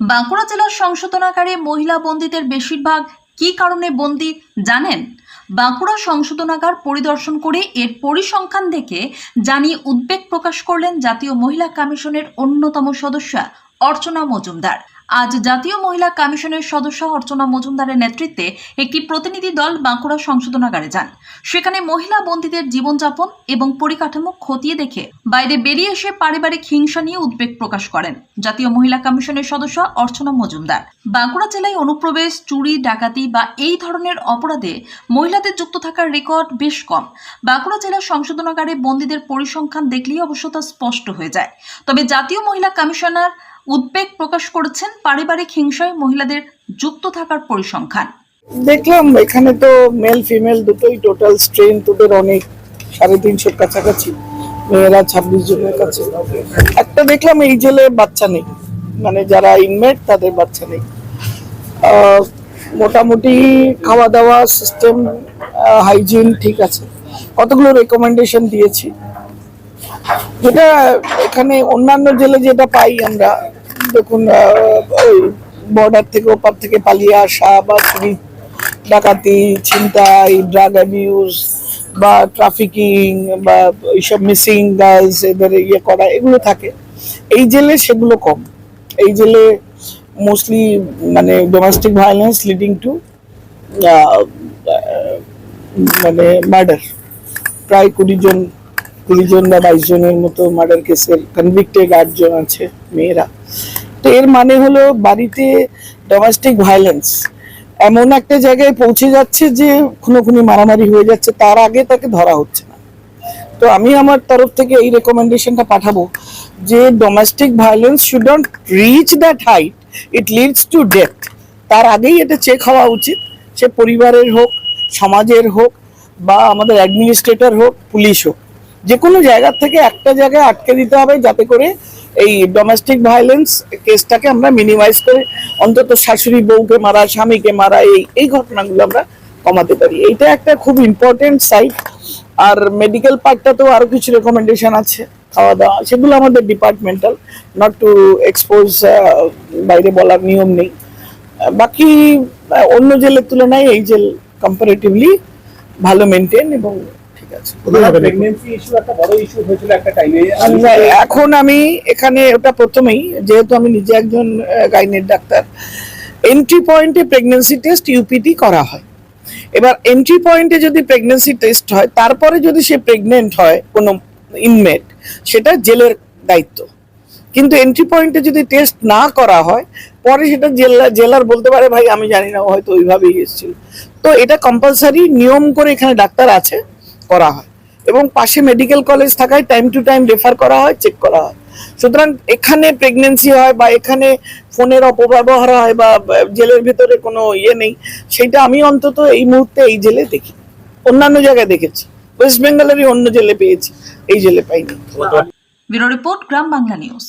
বাঁকুড়া জেলার সংশোধনাকারী মহিলা বন্দীদের বেশিরভাগ কি কারণে বন্দী? জানেন? বাঁকুড়া সংশোধনাগার পরিদর্শন করে এর পরিসংখ্যান দেখে জানিয়ে উদ্বেগ প্রকাশ করলেন জাতীয় মহিলা কমিশনের অন্যতম সদস্যা অর্চনা মজুমদার। আজ জাতীয় মহিলা কমিশনের সদস্য অর্চনা মজুমদারের নেতৃত্বে একটি প্রতিনিধি দল বাঁকুড়া সংশোধনাগারে যান। সেখানে মহিলা বন্দীদের জীবনযাপন এবং পরিকাঠামো খতিয়ে দেখে বাইরে বেরিয়ে এসে পারিবারিক হিংসা নিয়ে উদ্বেগ প্রকাশ করেন জাতীয় মহিলা কমিশনের সদস্য অর্চনা মজুমদার। বাঁকুড়া জেলায় অনুপ্রবেশ, চুরি, ডাকাতি বা এই ধরনের অপরাধে মহিলাদের যুক্ত থাকার রেকর্ড বেশ কম। বাঁকুড়া জেলার সংশোধনাগারে বন্দীদের পরিসংখ্যান দেখলেই অবশ্য তা স্পষ্ট হয়ে যায়। তবে জাতীয় মহিলা কমিশনার উদ্বেগ প্রকাশ করেছেন পারিবারিক হিংসায় মহিলাদের যুক্ত থাকার পরিসংখ্যান। দেখলাম এখানে তো মেল ফিমেল দুটোই টোটাল স্ট্রেংথ ওদের অনেক, সাড়ে তিনশোর কাছাকাছি। মেয়েরা ছাব্বিশ জনের কাছে। একটা দেখলাম এই জেলে বাচ্চা নেই। মানে যারা ইনমেট তাদের বাচ্চা নেই। মোটামুটি খাওয়া দাওয়া সিস্টেম হাইজিন ঠিক আছে। কতগুলো রেকমেন্ডেশন দিয়েছি। যেটা এখানে অন্যান্য জেলে যেটা পাই আমরা, দেখুন ওই বর্ডার থেকে ওপার থেকে পালিয়ে আসা বা চুরি, ডাকাতি, ছিনতাই ড্রাগ অ্যাবিউজ বা ট্রাফিকিং বা এইসব মিসিং গার্লস এদের ইয়ে করা, এগুলো থাকে। এই জেলে সেগুলো কম। এই জেলে মোস্টলি মানে ডোমেস্টিক ভায়োলেন্স লিডিং টু মানে মার্ডার প্রায় কুড়ি জন কুড়ি জন বা বাইশ জনের মতো মার্ডার কেসের কনভিক্টেড আটজন আছে মেয়েরা। তো এর মানে হলো বাড়িতে ডোমেস্টিক ভায়োলেন্স এমন একটা জায়গায় পৌঁছে যাচ্ছে যে খুনোখুনি মারামারি হয়ে যাচ্ছে, তার আগে তাকে ধরা হচ্ছে না। তো আমি আমার তরফ থেকে এই রেকমেন্ডেশনটা পাঠাবো যে domestic violence should not reach that height it leads to death তার আগেই এটা চেক হওয়া উচিত। সে পরিবারের হোক, সমাজের হোক, বা আমাদের অ্যাডমিনিস্ট্রেটর হোক পুলিশ হোক। যে কোনো জায়গা থেকে একটা জায়গায় আটকে দিতে হবে যাতে করে এই ডোমেস্টিক ভায়োলেন্স কেসটাকে আমরা মিনিমাইজ করে অন্তত শাশুড়ি বউকে মারা, স্বামীকে মারা, এই এই ঘটনাগুলো আমরা কমাতে পারি। এইটা একটা খুব ইম্পর্টেন্ট সাইট আর মেডিকেল পার্টটাতেও আরও কিছু রেকমেন্ডেশন আছে খাওয়া দাওয়া সেগুলো আমাদের ডিপার্টমেন্টাল নট টু এক্সপোজ বাইরে বলার নিয়ম নেই। বাকি অন্য জেলের তুলনায় এই জেল কম্পারেটিভলি ভালো মেনটেন এবং ঠিক আছে। ইস্যু একটা বড় ইস্যু হয়েছিল একটা এখন আমি এখানে ওটা প্রথমেই যেহেতু আমি নিজে একজন গাইনের ডাক্তার এন্ট্রি পয়েন্টে প্রেগনেন্সি টেস্ট ইউপিটি করা হয়। এবার এন্ট্রি পয়েন্টে যদি প্রেগনেন্সি টেস্ট হয় তারপরে যদি সে প্রেগনেন্ট হয় কোনো ইনমেট সেটা জেলের দায়িত্ব। কিন্তু এন্ট্রি পয়েন্টে যদি টেস্ট না করা হয়, পরে সেটা জেলা, জেলার বলতে পারে, ভাই, আমি জানি না হয়তো ওইভাবেই এসেছিল। তো এটা কম্পালসারি নিয়ম করে এখানে ডাক্তার আছে, করা হয়। এবং পাশে মেডিকেল কলেজ থাকায় টাইম টু টাইম রেফার করা হয় চেক করা হয়। সুতরাং এখানে প্রেগনেন্সি হয় বা এখানে ফোনের অপব্যবহার হয় বা, জেলের ভেতরে কোনো ইয়ে নেই, সেটা আমি অন্তত এই মুহূর্তে এই জেলে দেখি। অন্যান্য জায়গায় দেখেছি। ওয়েস্ট বেঙ্গলেরই অন্য জেলে পেয়েছি, এই জেলে পাইনি। Bureau report Gram Bangla news.